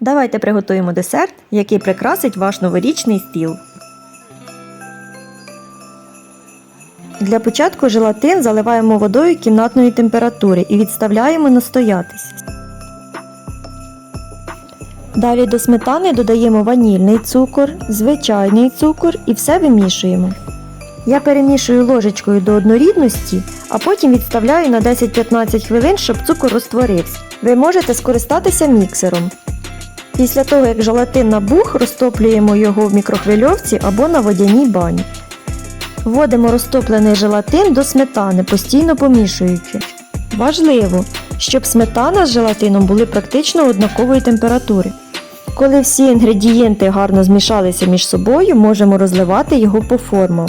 Давайте приготуємо десерт, який прикрасить ваш новорічний стіл. Для початку желатин заливаємо водою кімнатної температури і відставляємо настоятись. Далі до сметани додаємо ванільний цукор, звичайний цукор і все вимішуємо. Я перемішую ложечкою до однорідності, а потім відставляю на 10-15 хвилин, щоб цукор розтворився. Ви можете скористатися міксером. Після того, як желатин набух, розтоплюємо його в мікрохвильовці або на водяній бані. Вводимо розтоплений желатин до сметани, постійно помішуючи. Важливо, щоб сметана з желатином були практично однакової температури. Коли всі інгредієнти гарно змішалися між собою, можемо розливати його по формам.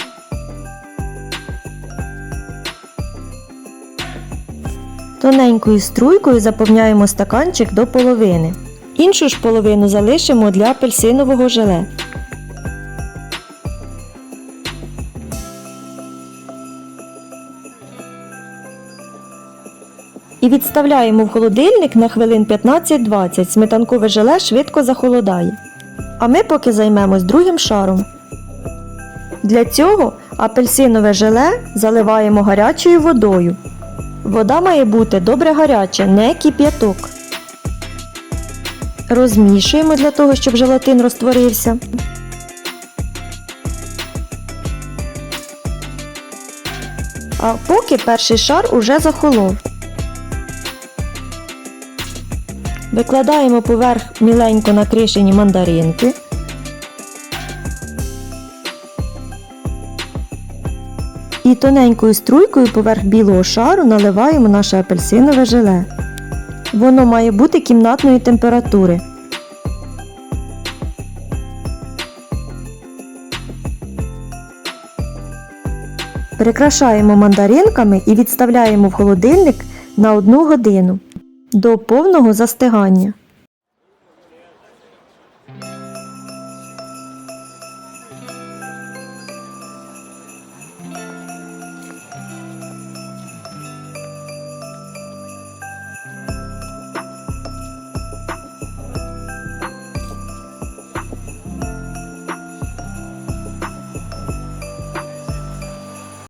Тоненькою струйкою заповняємо стаканчик до половини. Іншу ж половину залишимо для апельсинового желе. І відставляємо в холодильник на хвилин 15-20. Сметанкове желе швидко захолодає. А ми поки займемось другим шаром. Для цього апельсинове желе заливаємо гарячою водою. Вода має бути добре гаряча, не кип'яток. Розмішуємо для того, щоб желатин розтворився. А поки перший шар уже захолов. Викладаємо поверх міленько накришені мандаринки. І тоненькою струйкою поверх білого шару наливаємо наше апельсинове желе. Воно має бути кімнатної температури. Прикрашаємо мандаринками і відставляємо в холодильник на 1 годину до повного застигання.